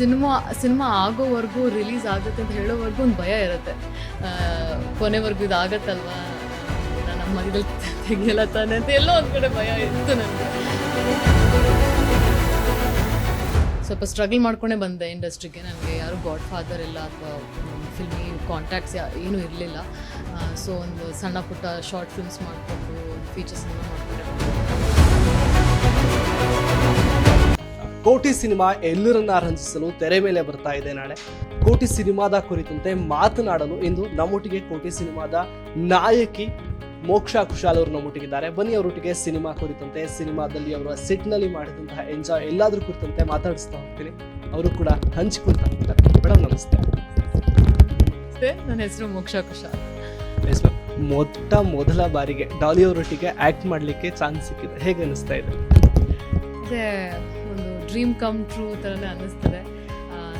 Cinema cinema ಆಗೋವರೆಗೂ, release ಆಗುತ್ತೆ ಅಂತ ಹೇಳೋವರೆಗೂ ಒಂದು ಭಯ ಇರುತ್ತೆ. ಕೊನೆವರೆಗೂ ಇದು ನನ್ನ ತೆಗೆಯಲ್ಲ ತೆಗಿಯಲ್ಲ ತಾನೆ ಅಂತ ಎಲ್ಲೋ ಒಂದು ಕಡೆ ಭಯ ಇತ್ತು ನನಗೆ. ಸ್ವಲ್ಪ ಸ್ಟ್ರಗಲ್ ಮಾಡ್ಕೊಂಡೇ ಬಂದೆ ಇಂಡಸ್ಟ್ರಿಗೆ. ನನಗೆ ಯಾರು ಗಾಡ್ ಫಾದರ್ ಇಲ್ಲ ಅಥವಾ ಫಿಲ್ಮಿ ಕಾಂಟ್ಯಾಕ್ಟ್ಸ್ ಏನೂ ಇರಲಿಲ್ಲ. ಸೊ ಒಂದು ಸಣ್ಣ ಪುಟ್ಟ ಶಾರ್ಟ್ ಫಿಲ್ಮ್ಸ್ ಮಾಡಿಕೊಂಡು ಫೀಚರ್ಸ್ ಮಾಡಿಕೊಂಡೆ. ಕೋಟಿ ಸಿನಿಮಾ ಎಲ್ಲರನ್ನ ರಂಜಿಸಲು ತೆರೆ ಮೇಲೆ ಬರ್ತಾ ಇದೆ ನಾಳೆ. ಕೋಟಿ ಸಿನಿಮಾದ ಕುರಿತಂತೆ ಮಾತನಾಡಲು ಇಂದು ನಮ್ಮೊಟ್ಟಿಗೆ ಕೋಟಿ ಸಿನಿಮಾದ ನಾಯಕಿ ಮೋಕ್ಷಾ ಕುಶಾಲ್ ಅವರು ನಮ್ಮೊಟ್ಟಿಗಿದ್ದಾರೆ. ಬನ್ನಿ ಅವರೊಟ್ಟಿಗೆ ಸಿನಿಮಾ ಕುರಿತಂತೆ ಸಿನಿಮಾದಲ್ಲಿ ಅವರ ಸೆಟ್ನಲ್ಲಿ ಮಾಡಿದಂತಹ ಎಂಜಾಯ್ ಎಲ್ಲಾದ್ರೂ ಕುರಿತಂತೆ ಮಾತಾಡಿಸ್ತಾ ಹೋಗ್ತೀನಿ. ಅವರು ಕೂಡ ಹಂಚಿಕೊಳ್ತಾ ಹೋಗ್ತಾರೆ. ಮೇಡಮ್ ನಮಸ್ತೆ. ನನ್ನ ಹೆಸರು ಮೋಕ್ಷಾ ಕುಶಾಲ್. ಮೊಟ್ಟ ಮೊದಲ ಬಾರಿಗೆ ಡಾಲಿ ಅವರೊಟ್ಟಿಗೆ ಆಕ್ಟ್ ಮಾಡಲಿಕ್ಕೆ ಚಾನ್ಸ್ ಸಿಕ್ಕಿದೆ. ಹೇಗೆ ಅನಿಸ್ತಾ ಇದೆ? ಡ್ರೀಮ್ ಕಮ್ ಟ್ರೂ ಥರನೇ ಅನ್ನಿಸ್ತದೆ.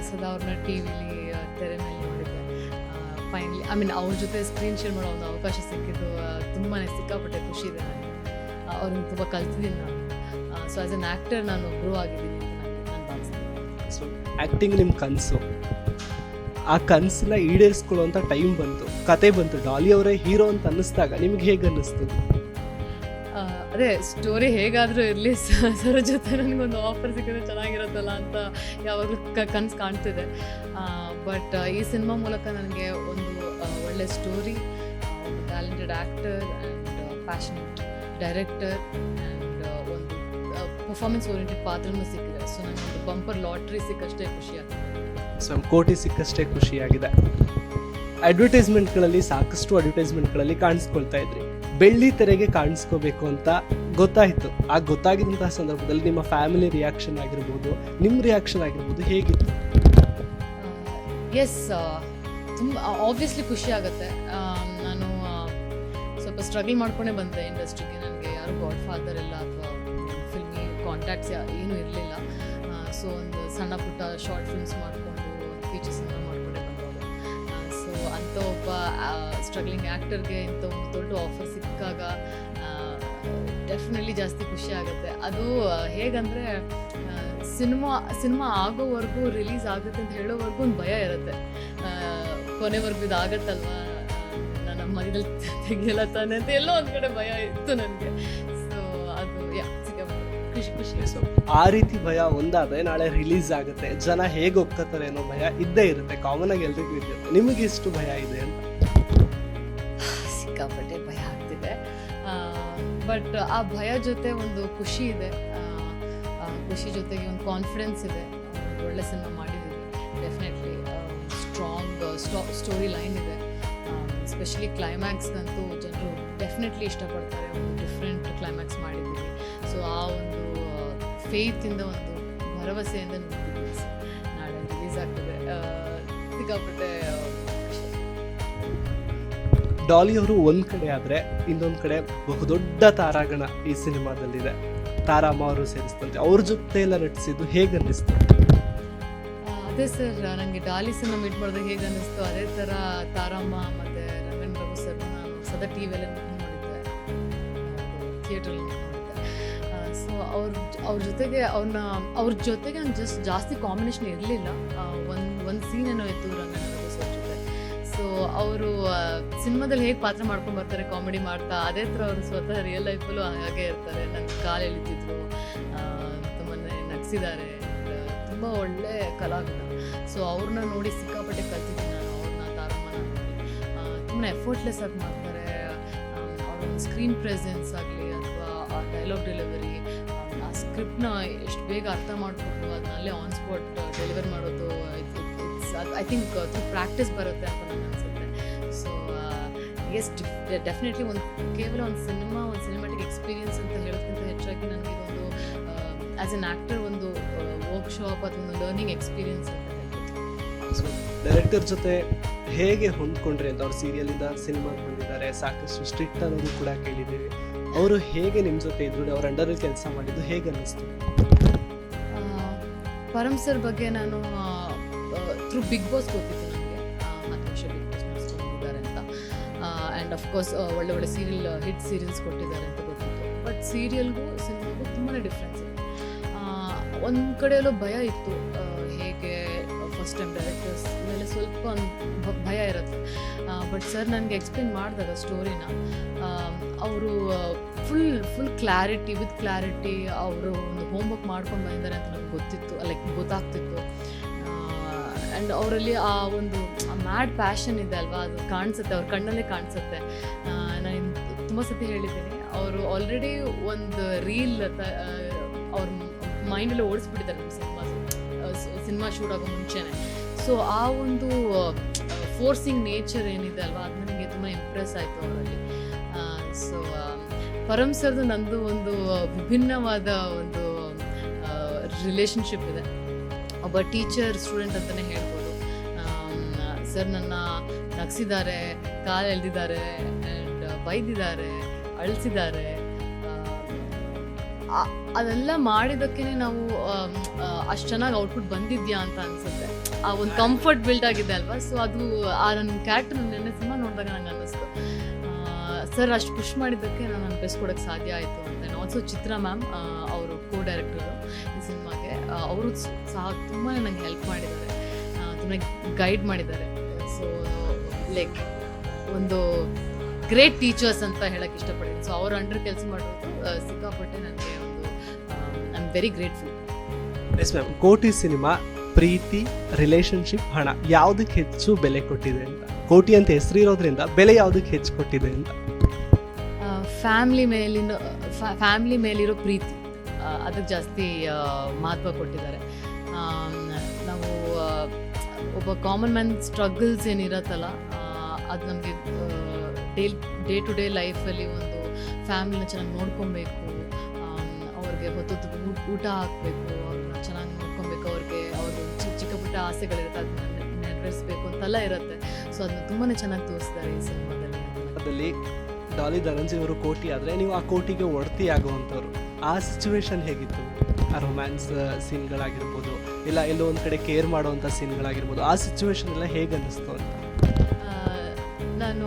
ಸದಾ ಅವ್ರನ್ನ ಟಿ ವಿಲಿ ತೆರೆ ಮೇಲೆ ನೋಡಿದ್ದೆ. ಫೈನಲಿ ಐ ಮೀನ್ ಅವ್ರ ಜೊತೆ ಸ್ಕ್ರೀನ್ ಶೇರ್ ಮಾಡೋ ಒಂದು ಅವಕಾಶ ಸಿಕ್ಕಿದ್ದು ತುಂಬಾ ಸಿಕ್ಕಾಪಟ್ಟೆ ಖುಷಿ ಇದೆ ನನಗೆ. ಅವ್ರನ್ನ ತುಂಬ ಕಲ್ತಿದ್ದೀನಿ ನಾನು. ಸೊ ಆ್ಯಸ್ ಅನ್ ಆ್ಯಕ್ಟರ್ ನಾನು ಗ್ರೋ ಆಗಿದ್ದೀನಿ ಅಂತ ಭಾವಿಸ್ತೀನಿ. ಸೊ ಆ್ಯಕ್ಟಿಂಗ್ ನಿಮ್ಮ ಕನಸು. ಆ ಕನಸನ್ನ ಈಡೇರಿಸ್ಕೊಳ್ಳುವಂಥ ಟೈಮ್ ಬಂತು. ಕತೆ ಬಂತು. ಡಾಲಿ ಅವರೇ ಹೀರೋ ಅಂತ ಅನ್ನಿಸ್ದಾಗ ನಿಮ್ಗೆ ಹೇಗೆ ಅನ್ನಿಸ್ತು ಅದೇ ಸ್ಟೋರಿ ಹೇಗಾದರೂ ಇರಲಿ. ಸರ್ ಜೊತೆ ನನಗೊಂದು ಆಫರ್ ಸಿಕ್ಕಿದ್ರೆ ಚೆನ್ನಾಗಿರುತ್ತಲ್ಲ ಅಂತ ಯಾವಾಗಲೂ ಕನಸು ಕಾಣ್ತಿದೆ. ಬಟ್ ಈ ಸಿನಿಮಾ ಮೂಲಕ ನನಗೆ ಒಂದು ಒಳ್ಳೆ ಸ್ಟೋರಿ ಒಂದು talented actor and passionate director and ಒಂದು ಪರ್ಫಾರ್ಮೆನ್ಸ್ ಓರಿಯೆಂಟೆಡ್ ಪಾತ್ರನೂ ಸಿಕ್ಕಿದೆ. ಸೊ ನನಗೆ ಒಂದು ಬಂಪರ್ ಲಾಟ್ರಿ ಸಿಕ್ಕಷ್ಟೇ ಖುಷಿ ಆಗ್ತದೆ. ಸೊ ಕೋಟಿ ಸಿಕ್ಕಷ್ಟೇ ಖುಷಿಯಾಗಿದೆ. ಅಡ್ವರ್ಟೈಸ್ಮೆಂಟ್ಗಳಲ್ಲಿ ಸಾಕಷ್ಟು ಅಡ್ವರ್ಟೈಸ್ಮೆಂಟ್ಗಳಲ್ಲಿ ಕಾಣಿಸ್ಕೊಳ್ತಾ ಇದ್ರಿ. ಬೆಳ್ಳಿ ತೆರೆಗೆ ಕಾಣಿಸ್ಕೋಬೇಕು ಅಂತ ಗೊತ್ತಾಯಿತು. ಆ ಗೊತ್ತಾಗಿದ್ದಂತಹ ಸಂದರ್ಭದಲ್ಲಿ ನಿಮ್ಮ ಫ್ಯಾಮಿಲಿ ರಿಯಾಕ್ಷನ್ ಆಗಿರ್ಬೋದು ನಿಮ್ಮ ರಿಯಾಕ್ಷನ್ ಆಗಿರ್ಬೋದು ಹೇಗಿತ್ತು? ಎಸ್ ತುಂಬ ಆಬ್ವಿಯಸ್ಲಿ ಖುಷಿ ಆಗುತ್ತೆ. ನಾನು ಸ್ವಲ್ಪ ಸ್ಟ್ರಗಲ್ ಮಾಡ್ಕೊಂಡೇ ಬಂದೆ ಇಂಡಸ್ಟ್ರಿಗೆ ನನಗೆ ಯಾರು ಗಾಡ್ ಫಾದರ್ ಇಲ್ಲ ಅಥವಾ ಫಿಲ್ಮಿ ಕಾಂಟ್ಯಾಕ್ಟ್ಸ್ ಏನೂ ಇರಲಿಲ್ಲ. ಸೊ ಒಂದು ಸಣ್ಣ ಪುಟ್ಟ ಶಾರ್ಟ್ ಫಿಲ್ಮ್ಸ್ ಮಾಡಿಕೊಂಡು ಫೀಚರ್ಸ್ ಅಂಥ ಒಬ್ಬ ಸ್ಟ್ರಗ್ಲಿಂಗ್ ಆ್ಯಕ್ಟರ್ಗೆ ಇಂಥ ಒಂದು ದೊಡ್ಡ ಆಫರ್ ಸಿಕ್ಕಾಗ ಡೆಫಿನೆಟ್ಲಿ ಜಾಸ್ತಿ ಖುಷಿ ಆಗುತ್ತೆ. ಅದು ಹೇಗಂದರೆ ಸಿನಿಮಾ ಸಿನಿಮಾ ಆಗೋವರೆಗೂ ರಿಲೀಸ್ ಆಗುತ್ತೆ ಅಂತ ಹೇಳೋವರೆಗೂ ಒಂದು ಭಯ ಇರುತ್ತೆ. ಕೊನೆವರೆಗೂ ಇದು ಆಗತ್ತಲ್ವಾ ನನ್ನ ಮಗದಲ್ಲಿ ತೆಗಿಯಲ್ಲ ತಾನೆ ಅಂತ ಎಲ್ಲೋ ಒಂದು ಕಡೆ ಭಯ ಇತ್ತು ನನಗೆ. ಖುಷಿ ಖುಷಿ ಸೊ ಆ ರೀತಿ ಭಯ ಒಂದಾದ್ರೆ ನಾಳೆ ರಿಲೀಸ್ ಆಗುತ್ತೆ. ಜನ ಹೇಗೆ ಒಪ್ಕೋತಾರೆ ಅನ್ನೋ ಭಯ ಇದ್ದೇ ಇರುತ್ತೆ. ಕಾಮನ್ ಆಗಿ ಎಲ್ರಿಗೂ ಇದೆ ನಿಮಗೆ ಇಷ್ಟು ಭಯ ಇದೆ ಅಂತ? ಸಿಕ್ಕಾಪಟ್ಟೆ ಭಯ ಆಗ್ತಿದೆ. ಬಟ್ ಆ ಭಯ ಜೊತೆ ಒಂದು ಖುಷಿ ಇದೆ. ಖುಷಿ ಜೊತೆಗೆ ಒಂದು ಕಾನ್ಫಿಡೆನ್ಸ್ ಇದೆ. ಒಳ್ಳೆ ಸಿನಿಮಾ ಮಾಡಿದ್ದೀವಿ. ಡೆಫಿನೆಟ್ಲಿ ಸ್ಟ್ರಾಂಗ್ ಸ್ಟೋರಿ ಲೈನ್ ಇದೆ. ಸ್ಪೆಷಲಿ ಕ್ಲೈಮ್ಯಾಕ್ಸ್ಗಂತೂ ಜನರು ಡೆಫಿನೆಟ್ಲಿ ಇಷ್ಟಪಡ್ತಾರೆ. ಒಂದು ಡಿಫ್ರೆಂಟ್ ಕ್ಲೈಮ್ಯಾಕ್ಸ್ ಮಾಡಿದ್ದೀವಿ. ಸೊ ಆ ಒಂದು ಫೇತಿಂದ ಒಂದು ಭರವಸೆಯಿಂದ ನಿಂತಿದ್ದೀವಿ ಸೊ ನಾಳೆ ರಿಲೀಸ್ ಆಗ್ತದೆ. ಸಿಕ್ಕಾಪಟ್ಟೆ ಡಾಲಿ ಅವರು ಒಂದು ಕಡೆ ಆದರೆ ಇನ್ನೊಂದು ಕಡೆ ಬಹುದೊಡ್ಡ ತಾರಾಗಣ ಈ ಸಿನಿಮಾದಲ್ಲಿದೆ. ತಾರಾಮ ಅವರು ಸೇರಿಸ್ತಂತೆ ಅವ್ರ ಜೊತೆ ಎಲ್ಲ ನಟಿಸಿದ್ದು ಹೇಗೆ ಅನ್ನಿಸ್ತು? ಅದೇ ಸರ್ ನನಗೆ ಡಾಲಿ ಸಿನಿಮಾ ಮೀಟ್ ಮಾಡಿದಾಗ ಹೇಗೆ ಅನ್ನಿಸ್ತು? ಅದೇ ಥರ ತಾರಮ್ಮ ಸದಾ ಟಿ ವಿಯಲ್ಲಿ ನೋಡಿದ್ದೆ. ಥಿಯೇಟ್ರಲ್ಲಿ ಸೊ ಅವ್ರ ಅವ್ರ ಜೊತೆಗೆ ಅವ್ರನ್ನ ಅವ್ರ ಜೊತೆಗೆ ನಾನು ಜಸ್ಟ್ ಜಾಸ್ತಿ ಕಾಂಬಿನೇಷನ್ ಇರಲಿಲ್ಲ. ಒಂದು ಒಂದು ಸೀನ್ ಏನೋ ಇತ್ತು ರಂಗನ ಸೊ ಅವರು ಸಿನಿಮಾದಲ್ಲಿ ಹೇಗೆ ಪಾತ್ರ ಮಾಡ್ಕೊಂಡು ಬರ್ತಾರೆ ಕಾಮಿಡಿ ಮಾಡ್ತಾ, ಅದೇ ಥರ ಅವರು ಸ್ವತಃ ರಿಯಲ್ ಲೈಫಲ್ಲೂ ಹಾಗೆ ಇರ್ತಾರೆ. ನನ್ನ ಕಾಲು ಎಳಿತಿದ್ರು ತುಂಬಾ ನಗಿಸಿದ್ದಾರೆ. ತುಂಬ ಒಳ್ಳೆ ಕಲಾವಿದ. ಸೊ ಅವ್ರನ್ನ ನೋಡಿ ಸಿಕ್ಕಾಪಟ್ಟೆ ಕಲ್ತಿದ್ದೀನಿ ನಾನು ಅವ್ರನ್ನ ತಾರಮ್ಮನ ನೋಡಿ. ತುಂಬ ಎಫರ್ಟ್ಲೆಸ್ ಆಗಿ ಮಾಡ್ತಾರೆ. ಸ್ಕ್ರೀನ್ ಪ್ರೆಸೆನ್ಸ್ ಆಗಲಿ ಅಥವಾ ಆ ಡೈಲಾಗ್ ಡೆಲಿವರಿ ಆ ಸ್ಕ್ರಿಪ್ಟ್ನ ಎಷ್ಟು ಬೇಗ ಅರ್ಥ ಮಾಡಿಕೊಂಡು ಅದನ್ನಲ್ಲೇ ಆನ್ ಸ್ಪಾಟ್ ಡೆಲಿವರ್ ಮಾಡೋದು ಇಟ್ಸ್ ಐ ಥಿಂಕ್ ತುಂಬ ಪ್ರಾಕ್ಟೀಸ್ ಬರುತ್ತೆ ಅಂತ ನನಗೆ ಅನಿಸುತ್ತೆ. ಸೊ ಎಸ್ ಡೆಫಿನೆಟ್ಲಿ ಒಂದು, ಕೇವಲ ಒಂದು ಸಿನಿಮಾ ಒಂದು ಸಿನಿಮಾಟಿಕ್ ಎಕ್ಸ್ಪೀರಿಯನ್ಸ್ ಅಂತ ಹೇಳೋದಕ್ಕಿಂತ ಹೆಚ್ಚಾಗಿ ನನಗೆ ಇದೊಂದು ಆ್ಯಸ್ ಎನ್ ಆ್ಯಕ್ಟರ್ ಒಂದು ವರ್ಕ್ಶಾಪ್ ಅಥವಾ ಒಂದು ಲರ್ನಿಂಗ್ ಎಕ್ಸ್ಪೀರಿಯನ್ಸ್ ಅಂತ ಹೇಳ್ಬೋದು. ಸೊ ಡೈರೆಕ್ಟರ್ ಜೊತೆ ಹೇಗೆ ಹೊಂದ್ಕೊಂಡ್ರಿ ಅಂತ ಅವ್ರು ಸೀರಿಯಲಿಂದ ಸಿನಿಮಾ ಬಂದಿದ್ದಾರೆ, ಸಾಕಷ್ಟು ಸ್ಟ್ರಿಕ್ಟ್ ಅನ್ನೋದು ಕೂಡ ಕೇಳಿದ್ದೀವಿ. ಅವರು ಹೇಗೆ ನಿಮ್ಮ ಜೊತೆ ಇದ್ರು, ಅವ್ರ ಅಂಡರಲ್ಲಿ ಕೆಲಸ ಮಾಡಿದ್ದು ಹೇಗೆ ಅನ್ನಿಸ್ತು? ಪರಮ್ ಸರ್ ಬಗ್ಗೆ ನಾನು ಥ್ರೂ ಬಿಗ್ ಬಾಸ್ ಗೊತ್ತಿತ್ತು ನನಗೆ. ಹತ್ತು ವರ್ಷ ಬಿಗ್ ಬಾಸ್ ಮಾಡಿಸ್ಕೊಂಡಿದ್ದಾರೆ ಅಂತ. ಆ್ಯಂಡ್ ಅಫ್ಕೋರ್ಸ್ ಒಳ್ಳೆ ಒಳ್ಳೆ ಸೀರಿಯಲ್ ಹಿಟ್ ಸೀರಿಯಲ್ಸ್ ಕೊಟ್ಟಿದ್ದಾರೆ ಅಂತ ಗೊತ್ತಿತ್ತು. ಬಟ್ ಸೀರಿಯಲ್ಗೂ ಸಿನಿಮಾಗೂ ತುಂಬಾ ಡಿಫ್ರೆನ್ಸ್ ಇದೆ. ಒಂದು ಕಡೆಯಲ್ಲೂ ಭಯ ಇತ್ತು ಹೇಗೆ ಫಸ್ಟ್ ಟೈಮ್ ಡೈರೆಕ್ಟರ್ಸ್ ಮೇಲೆ ಸ್ವಲ್ಪ ಒಂದು ಭಯ ಇರುತ್ತೆ. ಬಟ್ ಸರ್ ನನಗೆ ಎಕ್ಸ್ಪ್ಲೇನ್ ಮಾಡಿದಾಗ ಸ್ಟೋರಿನ ಅವರು full full clarity with clarity ಅವರು ಒಂದು ಹೋಮ್ವರ್ಕ್ ಮಾಡ್ಕೊಂಡು ಬಂದಿದ್ದಾರೆ ಅಂತ ನನಗೆ ಗೊತ್ತಿತ್ತು ಲೈಕ್ ಗೊತ್ತಾಗ್ತಿತ್ತು. ಆ್ಯಂಡ್ ಅವರಲ್ಲಿ ಆ ಒಂದು ಮ್ಯಾಡ್ ಪ್ಯಾಷನ್ ಇದೆ ಅಲ್ವಾ, ಅದು ಕಾಣಿಸುತ್ತೆ, ಅವ್ರ ಕಣ್ಣಲ್ಲೇ ಕಾಣಿಸುತ್ತೆ. ನಾನು ತುಂಬ ಸತಿ ಹೇಳಿದ್ದೀನಿ, ಅವರು ಆಲ್ರೆಡಿ ಒಂದು ರೀಲ್ ಅವ್ರ ಮೈಂಡಲ್ಲಿ ಓಡಿಸ್ಬಿಟ್ಟಿದ್ದಾರೆ ನಮ್ಮ ಸಿನಿಮಾ ಸಿನಿಮಾ ಶೂಟ್ ಆಗೋ ಮುಂಚೆನೆ. ಸೊ ಆ ಒಂದು ಫೋರ್ಸಿಂಗ್ ನೇಚರ್ ಏನಿದೆ ಅಲ್ವಾ, ಅದು ನನಗೆ ತುಂಬ ಇಂಪ್ರೆಸ್ ಆಯಿತು ಅವರಲ್ಲಿ. ಸೊ ಪರಮ್ ಸರ್ದು ನಂದು ಒಂದು ವಿಭಿನ್ನವಾದ ಒಂದು ರಿಲೇಷನ್ಶಿಪ್ ಇದೆ. ಒಬ್ಬ ಟೀಚರ್ ಸ್ಟೂಡೆಂಟ್ ಅಂತಲೇ ಹೇಳ್ಬೋದು. ಸರ್ ನನ್ನ ನಗಿಸಿದ್ದಾರೆ, ಕಾಲು ಎಳೆದಿದ್ದಾರೆ ಆ್ಯಂಡ್ ಬೈದಿದ್ದಾರೆ, ಅಳಿಸಿದ್ದಾರೆ. ಅದೆಲ್ಲ ಮಾಡಿದ್ದಕ್ಕೇ ನಾವು ಅಷ್ಟು ಚೆನ್ನಾಗಿ ಔಟ್ಪುಟ್ ಬಂದಿದ್ಯಾ ಅಂತ ಅನ್ಸುತ್ತೆ. ಆ ಒಂದು ಕಂಫರ್ಟ್ ಬಿಲ್ಡ್ ಆಗಿದೆ ಅಲ್ವಾ? ಸೊ ಅದು ಆ ನನ್ನ ಕ್ಯಾರೆಕ್ಟರ್ ನೆನ್ನೆ ಸಿನಿಮಾ ನೋಡಿದಾಗ ನನಗೆ ಅನ್ನಿಸ್ತು. ಸರ್ ಅಷ್ಟು ಪುಷ್ ಮಾಡಿದ್ದಕ್ಕೆ ನಾನು ನನ್ನ ಬೆಸ್ಟ್ ಕೊಡೋಕ್ಕೆ ಸಾಧ್ಯ ಆಯಿತು ಅಂತ. ಆಲ್ಸೋ ಚಿತ್ರ ಮ್ಯಾಮ್ ಅವರು ಕೋ ಡೈರೆಕ್ಟರು ಈ ಸಿನಿಮಾಗೆ ಅವರು ಸಹ ತುಂಬಾ ನನಗೆ ಹೆಲ್ಪ್ ಮಾಡಿದ್ದಾರೆ. ತುಂಬ ಗೈಡ್ ಮಾಡಿದ್ದಾರೆ. ಸೊ ಲೈಕ್ ಒಂದು ಗ್ರೇಟ್ ಟೀಚರ್ಸ್ ಅಂತ ಹೇಳಕ್ಕೆ ಇಷ್ಟಪಡ್ತೀನಿ ಸೊ ಅವ್ರ ಅಂಡರ್ ಕೆಲಸ ಮಾಡೋದು ಸಿಕ್ಕಾಪಟ್ಟೆ ನನಗೆ ಒಂದು I am very grateful yes ma'am ಕೋಟಿ ಸಿನಿಮಾ ಪ್ರೀತಿ ರಿಲೇಶನ್ಶಿಪ್ ಹಣ ಯಾವುದಕ್ಕೆ ಹೆಚ್ಚು ಬೆಲೆ ಕೊಟ್ಟಿದೆ ಅಂತ? ಕೋಟಿ ಅಂತ ಹೆಸರಿರೋದ್ರಿಂದ ಬೆಲೆ ಯಾವುದಕ್ಕೆ ಹೆಚ್ಚು ಕೊಟ್ಟಿದೆ ಅಂತ? ಫ್ಯಾಮ್ಲಿ ಮೇಲಿನ ಫ್ಯಾಮ್ಲಿ ಮೇಲಿರೋ ಪ್ರೀತಿ ಅದಕ್ಕೆ ಜಾಸ್ತಿ ಮಹತ್ವ ಕೊಟ್ಟಿದ್ದಾರೆ. ನಾವು ಒಬ್ಬ ಕಾಮನ್ ಮ್ಯಾನ್ ಸ್ಟ್ರಗಲ್ಸ್ ಏನಿರತ್ತಲ್ಲ ಅದು ನಮಗೆ ಡೇ ಡೇ ಟು ಡೇ ಲೈಫಲ್ಲಿ ಒಂದು ಫ್ಯಾಮಿಲಿನ ಚೆನ್ನಾಗಿ ನೋಡ್ಕೊಬೇಕು ಅವ್ರಿಗೆ ಹೊತ್ತು ಊಟ- ಹಾಕಬೇಕು ಅವ್ರನ್ನ ಪುಟ್ಟ ಆಸೆಗಳಿರುತ್ತೆ ಅದನ್ನ ನೆರವೇರಿಸ್ಬೇಕು ಅಂತೆಲ್ಲ ಇರುತ್ತೆ. ಸೊ ಅದನ್ನ ತುಂಬಾ ಚೆನ್ನಾಗಿ ತೋರಿಸಿದ್ದಾರೆ ಈ ಸಿನಿಮಾದಲ್ಲಿ. ಅದರಲ್ಲಿ ಡಾಲಿ ಧನಂಜಯ ಅವರು ಕೋಟಿ ಆದರೆ ನೀವು ಆ ಕೋಟಿಗೆ ಒಡತಿ ಆಗುವಂಥವ್ರು. ಆ ಸಿಚುವೇಶನ್ ಹೇಗಿತ್ತು? ಆ ರೊಮ್ಯಾನ್ಸ್ ಸೀನ್ಗಳಾಗಿರ್ಬೋದು ಇಲ್ಲ ಎಲ್ಲೋ ಒಂದು ಕಡೆ ಕೇರ್ ಮಾಡುವಂಥ ಸೀನ್ಗಳಾಗಿರ್ಬೋದು ಆ ಸಿಚುವೇಶನ್ ಎಲ್ಲ ಹೇಗೆ ಅನ್ನಿಸ್ತು ಅಂತ? ನಾನು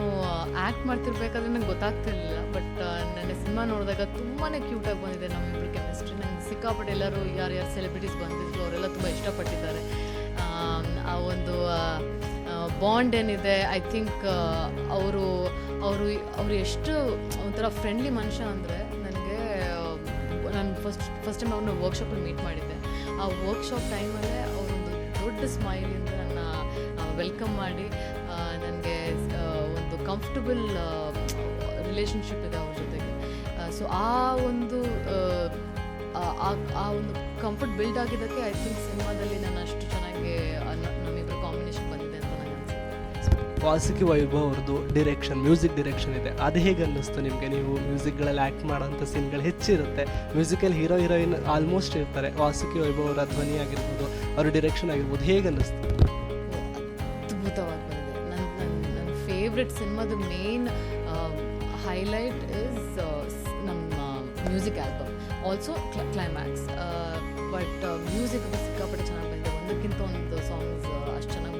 ಆ್ಯಕ್ಟ್ ಮಾಡ್ತಿರ್ಬೇಕಾದ್ರೆ ನಂಗೆ ಗೊತ್ತಾಗ್ತಿರ್ಲಿಲ್ಲ ಬಟ್ ನನ್ನ ಸಿನಿಮಾ ನೋಡಿದಾಗ ತುಂಬಾ ಕ್ಯೂಟಾಗಿ ಬಂದಿದೆ ನಮ್ಮಿಬ್ಬರು ಕೆಮಿಸ್ಟ್ರಿ ನಂಗೆ ಸಿಕ್ಕಾಪಟ್ಟೆ ಎಲ್ಲರೂ ಯಾರ್ಯಾರು ಸೆಲೆಬ್ರಿಟೀಸ್ ಬಂದಿದ್ರು ಅವರೆಲ್ಲ ತುಂಬ ಇಷ್ಟಪಟ್ಟಿದ್ದಾರೆ. ಬಾಂಡ್ ಏನಿದೆ ಐ ಥಿಂಕ್ ಅವರು ಅವರು ಅವರು ಎಷ್ಟು ಒಂಥರ ಫ್ರೆಂಡ್ಲಿ ಮನುಷ್ಯ ಅಂದರೆ ನನಗೆ ನಾನು ಫಸ್ಟ್ ಫಸ್ಟ್ ಟೈಮ್ ಅವ್ರನ್ನ ವರ್ಕ್ಶಾಪಲ್ಲಿ ಮೀಟ್ ಮಾಡಿದ್ದೆ. ಆ ವರ್ಕ್ಶಾಪ್ ಟೈಮಲ್ಲೇ ಅವರೊಂದು ದೊಡ್ಡ ಸ್ಮೈಲಿಂದ ನನ್ನ ವೆಲ್ಕಮ್ ಮಾಡಿ ನನಗೆ ಒಂದು ಕಂಫರ್ಟಬಲ್ ರಿಲೇಷನ್ಶಿಪ್ ಇದೆ ಅವ್ರ ಜೊತೆಗೆ. ಸೊ ಆ ಒಂದು ಆ, ಒಂದು ಕಂಫರ್ಟ್ ಬಿಲ್ಡ್ ಆಗಿದ್ದಕ್ಕೆ ಐ ಥಿಂಕ್ ಸಿನಿಮಾದಲ್ಲಿ ನಾನು ಅಷ್ಟು ಚೆನ್ನಾಗಿ ನಮ್ಮಿಬ್ಬರ ಕಾಂಬಿನೇಷನ್ ಬಂದಿದೆ ವಾಸುಕಿ ವೈಭವ್ ಅವ್ರದ್ದು ಡಿರೆಕ್ಷನ್ ಮ್ಯೂಸಿಕ್ ಡಿರೆಕ್ಷನ್ ಇದೆ. ಅದು ಹೇಗೆ ಅನ್ನಿಸ್ತು ನಿಮಗೆ? ನೀವು ಮ್ಯೂಸಿಕ್ಗಳಲ್ಲಿ ಆ್ಯಕ್ಟ್ ಮಾಡೋಂಥ ಸೀನ್ಗಳು ಹೆಚ್ಚಿರುತ್ತೆ. ಮ್ಯೂಸಿಕಲ್ ಹೀರೋ ಹೀರೋಯಿನ್ ಆಲ್ಮೋಸ್ಟ್ ಇರ್ತಾರೆ. ವಾಸುಕಿ ವೈಭವ್ ಅವರ ಧ್ವನಿ ಆಗಿರ್ಬೋದು, ಅವ್ರ ಡಿರೆಕ್ಷನ್ ಆಗಿರ್ಬೋದು, ಹೇಗೆ ಅನ್ನಿಸ್ತು? ನನ್ನ ನನ್ನ ನನ್ನ ಫೇವ್ರೆಟ್ ಸಿನಿಮಾದ ಮೇನ್ ಹೈಲೈಟ್ ಇಸ್ ನಮ್ಮ music album also climax but music ಸಿಕ್ಕಾಪಟ್ಟೆ ಚೆನ್ನಾಗಿ ಬಂದಿದೆ. ಒಂದಕ್ಕಿಂತ ಒಂದು ಸಾಂಗ್ಸ್ ಅಷ್ಟು ಚೆನ್ನಾಗಿ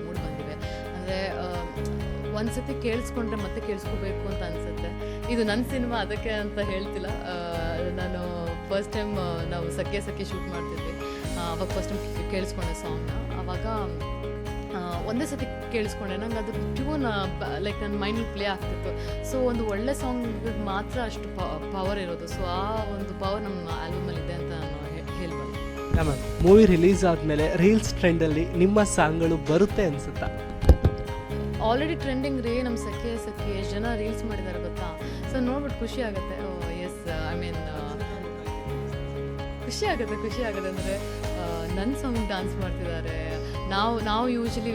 ಅಂದರೆ ಒಂದ್ಸತಿ ಕೇಳಿಸ್ಕೊಂಡ್ರೆ ಮತ್ತೆ ಕೇಳಿಸ್ಕೋಬೇಕು ಅಂತ ಅನಿಸುತ್ತೆ. ಇದು ನನ್ನ ಸಿನಿಮಾ, ಅದಕ್ಕೆ ಅಂತ ಹೇಳ್ತಿಲ್ಲ. ನಾನು ಫಸ್ಟ್ ಟೈಮ್ ನಾವು ಸಖ್ಯ ಸಖ್ಯ ಶೂಟ್ ಮಾಡ್ತಿದ್ವಿ. ಅವಾಗ ಫಸ್ಟ್ ಟೈಮ್ ಕೇಳಿಸ್ಕೊಂಡೆ ಸಾಂಗ್ನ ಅವಾಗ ಒಂದೇ ಸತಿ ಕೇಳಿಸ್ಕೊಂಡೆ. ನಂಗೆ ಅದು ಟ್ಯೂನ್ ಲೈಕ್ ನನ್ನ ಮೈಂಡಲ್ಲಿ ಪ್ಲೇ ಆಗ್ತಿತ್ತು. ಸೊ ಒಂದು ಒಳ್ಳೆ ಸಾಂಗ್ ಮಾತ್ರ ಅಷ್ಟು ಪವರ್ ಇರೋದು. ಸೊ ಆ ಒಂದು ಪವರ್ ನಮ್ಮ ಆಲ್ಬಮಲ್ಲಿ ಇದೆ ಅಂತ ನಾನು ಹೇಳ್ಬೋದು. ಮೂವಿ ರಿಲೀಸ್ ಆದಮೇಲೆ ರೀಲ್ಸ್ ಟ್ರೆಂಡಲ್ಲಿ ನಿಮ್ಮ ಸಾಂಗ್ಗಳು ಬರುತ್ತೆ ಅನ್ಸುತ್ತಾ? ಆಲ್ರೆಡಿ ಟ್ರೆಂಡಿಂಗ್ ರೀ ನಮ್ಮ ಸಖಿ ಸಖಿ ಎಷ್ಟು ಜನ ರೀಲ್ಸ್ ಮಾಡಿದ್ದಾರೆ ಗೊತ್ತಾ? ಸೊ ನೋಡ್ಬಿಟ್ಟು ಖುಷಿ ಆಗುತ್ತೆ. ಎಸ್ ಐ ಮೀನ್ ಖುಷಿ ಆಗುತ್ತೆ ಖುಷಿ ಆಗುತ್ತೆ ಅಂದರೆ ನನ್ನ ಸಾಂಗ್ ಡಾನ್ಸ್ ಮಾಡ್ತಿದ್ದಾರೆ ನಾವು ನಾವು ಯೂಶಲಿ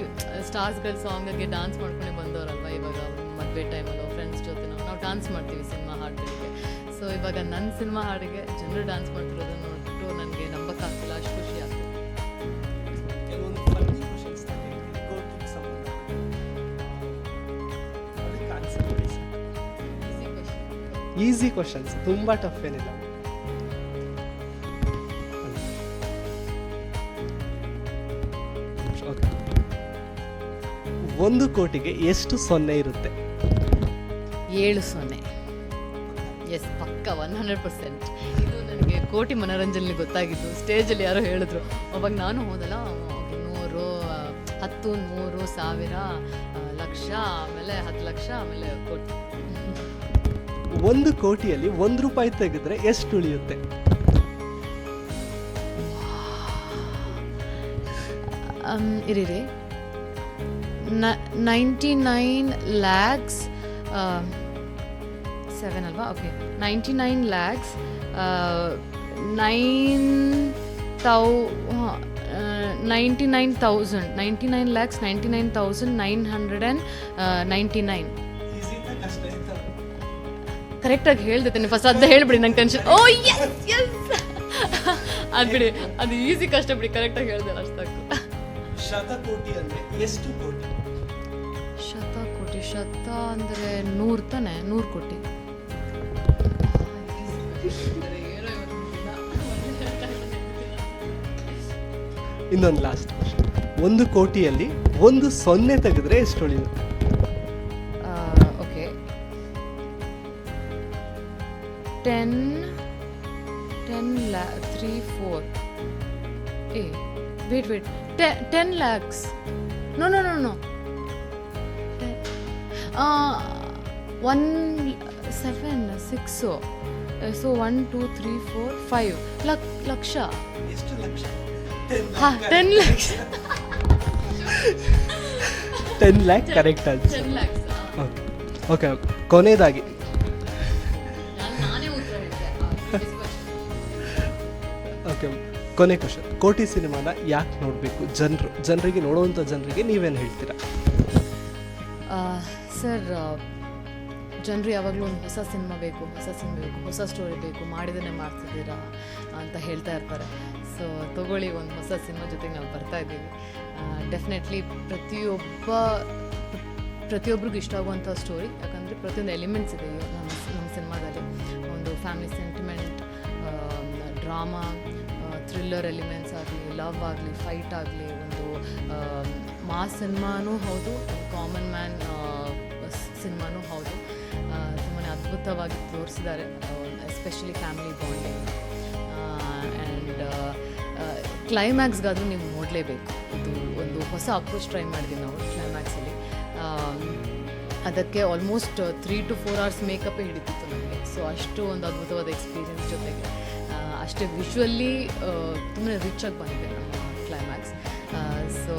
ಸ್ಟಾರ್ಸ್ಗಳ ಸಾಂಗ್ಗೆ ಡಾನ್ಸ್ ಮಾಡ್ಕೊಂಡೇ ಬಂದವರಲ್ವ ಇವಾಗ? ಮದುವೆ ಟೈಮಲ್ಲಿ ಫ್ರೆಂಡ್ಸ್ ಜೊತೆ ನಾವು ಡಾನ್ಸ್ ಮಾಡ್ತೀವಿ ಸಿನಿಮಾ ಹಾಡುಗಳಿಗೆ ಸೊ ಇವಾಗ ನನ್ನ ಸಿನಿಮಾ ಹಾಡಿಗೆ ಜನರು ಡಾನ್ಸ್ ಮಾಡ್ತಿರೋದನ್ನ ನೋಡಿಬಿಟ್ಟು ನನಗೆ ಈಸಿ ಕ್ವಶನ್ಸ್ ತುಂಬಾ ಟಫ್ ಏನಿಲ್ಲ. ಒಂದು ಕೋಟಿಗೆ ಎಷ್ಟು ಸೊನ್ನೆ ಇರುತ್ತೆ? ಏಳು ಸೊನ್ನೆ. ಎಸ್ ಪಕ್ಕ ಒನ್ ಹಂಡ್ರೆಡ್ ಪರ್ಸೆಂಟ್ ಇದು ನನಗೆ ಕೋಟಿ ಮನೋರಂಜನೆ ಗೊತ್ತಾಗಿದ್ದು. ಸ್ಟೇಜಲ್ಲಿ ಯಾರೋ ಹೇಳಿದ್ರು, ಅವಾಗ ನಾನು ಹೋದಲ್ಲ ನೂರು ಹತ್ತು ನೂರು ಸಾವಿರ, ಲಕ್ಷ, ಆಮೇಲೆ ಹತ್ತು ಲಕ್ಷ, ಆಮೇಲೆ ಕೋಟಿ. ಒಂದು ಕೋಟಿಯಲ್ಲಿ ಒಂದು ರೂಪಾಯಿ ತೆಗೆದ್ರೆ ಎಷ್ಟು ಉಳಿಯುತ್ತೆ? ಇರಿರಿ ನೈಂಟಿ ನೈನ್ ಲ್ಯಾಕ್ಸ್ ಸೆವೆನ್ ಅಲ್ವಾ? Okay ninety nine lakhs nine thou ninety nine thousand ninety nine lakhs ninety nine thousand nine hundred and ninety nine ಕರೆಕ್ಟಾಗಿ ಹೇಳ್ದೆ ಫಸ್ಟ್ ಅದ ಹೇಳ್ಬಿಡಿ ನಂಗೆ ಟೆನ್ಷನ್ ಓ ಎಸ್ ಎಸ್ ಅದು ಬಿಡಿ ಅದು ಈಸಿ ಕಷ್ಟ ಬಿಡಿ ಕರೆಕ್ಟಾಗಿ ಹೇಳ್ದೆ ಅಷ್ಟಾಕು ಶತಕೋಟಿ ಅಂದ್ರೆ ಎಷ್ಟು ಕೋಟಿ? ಶತ ಕೋಟಿ ಶತ ಅಂದರೆ ನೂರು ತಾನೆ ನೂರು ಕೋಟಿ. ಇನ್ನೊಂದು ಲಾಸ್ಟ್ ಒಂದು ಕೋಟಿಯಲ್ಲಿ ಒಂದು ಸೊನ್ನೆ ತೆಗೆದ್ರೆ ಎಷ್ಟು ಉಳಿಯುತ್ತೆ? ಟೆನ್ ಟೆನ್ ಲ್ಯಾ ತ್ರೀ ಫೋರ್ ಏ wait wait ten lakhs no no no no one seven six so one two three four five luck ಲಕ್ಷ ಎಷ್ಟು ಲಕ್ಷ ಹಾಂ ten lakhs ten lakh correct answer ten okay ಕೊನೆಯದಾಗಿ. ಕೊನೆ ಕ್ವಶನ್. ಕೋಟಿ ಸಿನಿಮಾನ ಯಾಕೆ ನೋಡಬೇಕು ಜನರು? ಜನರಿಗೆ ನೋಡುವಂಥ ಜನರಿಗೆ ನೀವೇನು ಹೇಳ್ತೀರಾ? ಸರ್ ಜನರು ಯಾವಾಗಲೂ ಒಂದು ಹೊಸ ಸಿನಿಮಾ ಬೇಕು, ಹೊಸ ಸಿನಿಮಾ ಬೇಕು, ಹೊಸ ಸ್ಟೋರಿ ಬೇಕು ಮಾಡಿದನೇ ಮಾಡ್ತಿದ್ದೀರಾ ಅಂತ ಹೇಳ್ತಾ ಇರ್ತಾರೆ. ಸೊ ತಗೊಳ್ಳಿ, ಒಂದು ಹೊಸ ಸಿನಿಮಾ ಜೊತೆಗೆ ನಾವು ಬರ್ತಾ ಇದ್ದೀವಿ. ಡೆಫಿನೆಟ್ಲಿ ಪ್ರತಿಯೊಬ್ಬ ಪ್ರತಿಯೊಬ್ಬರಿಗೂ ಇಷ್ಟ ಆಗುವಂಥ ಸ್ಟೋರಿ ಯಾಕಂದರೆ ಪ್ರತಿಯೊಂದು ಎಲಿಮೆಂಟ್ಸ್ ಇದೆ ನಮ್ಮ ನಮ್ಮ ಸಿನಿಮಾದಲ್ಲಿ. ಒಂದು family sentiment drama thriller elements ಆಗಲಿ ಲವ್ ಆಗಲಿ ಫೈಟ್ ಆಗಲಿ ಒಂದು ಮಾಸ್ ಸಿನಿಮಾನೂ ಹೌದು, ಕಾಮನ್ ಮ್ಯಾನ್ ಸಿನಿಮಾನೂ ಹೌದು. ತುಂಬಾ ಅದ್ಭುತವಾಗಿ ತೋರಿಸಿದ್ದಾರೆ ಎಸ್ಪೆಷಲಿ ಫ್ಯಾಮಿಲಿ ಬಾಂಡಿಂಗ್. ಆ್ಯಂಡ್ ಕ್ಲೈಮ್ಯಾಕ್ಸ್ಗಾದರೂ ನೀವು ನೋಡಲೇಬೇಕು. ಇದು ಒಂದು ಹೊಸ ಅಪ್ರೋಚ್ ಟ್ರೈ ಮಾಡಿದ್ವಿ ನಾವು ಕ್ಲೈಮ್ಯಾಕ್ಸಲ್ಲಿ. ಅದಕ್ಕೆ almost three to four hours ಮೇಕಪ್ಪೇ ಹಿಡಿತಿತ್ತು ನಮಗೆ. ಸೊ, ಅಷ್ಟು ಒಂದು ಅದ್ಭುತವಾದ ಎಕ್ಸ್ಪೀರಿಯನ್ಸ್ ಜೊತೆಗೆ. ಅಷ್ಟೇ ವಿಶ್ವಲ್ಲಿ ತುಂಬ ರಿಚ್ ಆಗಿ ಬಂದಿದೆ ನಮ್ಮ ಕ್ಲೈಮ್ಯಾಕ್ಸ್ ಸೊ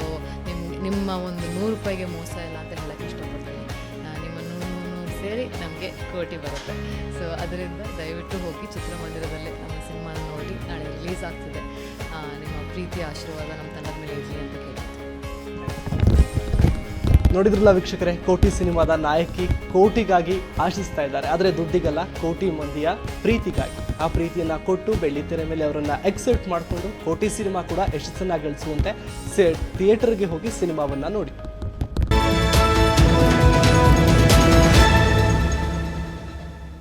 ನಿಮ್ಮ ನಿಮ್ಮ ಒಂದು ನೂರು ರೂಪಾಯಿಗೆ ಮೋಸ ಇಲ್ಲ ಅಂತ ಹೇಳಕ್ಕೆ ಇಷ್ಟಪಡ್ತೀನಿ. ನಿಮ್ಮ ನೂರು ನೂರು ಸೇರಿ ನಮಗೆ ಕೋಟಿ ಬರುತ್ತೆ. ಸೊ ಅದರಿಂದ ದಯವಿಟ್ಟು ಹೋಗಿ ಚಿತ್ರಮಂದಿರದಲ್ಲಿ ನಮ್ಮ ಸಿನಿಮಾನ ನೋಡಿ, ನಾಳೆ ರಿಲೀಸ್ ಆಗ್ತಿದೆ. ನಿಮ್ಮ ಪ್ರೀತಿ ಆಶೀರ್ವಾದ ನಮ್ಮ ತಂಡದ ಮೇಲೆ ಇರಲಿ ಅಂತ ನೋಡಿದ್ರಲ್ಲ ವೀಕ್ಷಕರೇ, ಕೋಟಿ ಸಿನಿಮಾದ ನಾಯಕಿ ಕೋಟಿಗಾಗಿ ಆಶಿಸ್ತಾ ಇದ್ದಾರೆ. ಆದರೆ ದುಡ್ಡಿಗಲ್ಲ, ಕೋಟಿ ಮಂದಿಯ ಪ್ರೀತಿಗಾಗಿ. ಆ ಪ್ರೀತಿಯನ್ನು ಕೊಟ್ಟು ಬೆಳ್ಳಿ ತೆರೆ ಮೇಲೆ ಅವರನ್ನು ಎಕ್ಸೆಪ್ಟ್ ಮಾಡಿಕೊಂಡು ಕೋಟಿ ಸಿನಿಮಾ ಕೂಡ ಯಶಸ್ಸನ್ನು ಗಳಿಸುವಂತೆ ಥಿಯೇಟರ್ಗೆ ಹೋಗಿ ಸಿನಿಮಾವನ್ನು ನೋಡಿ.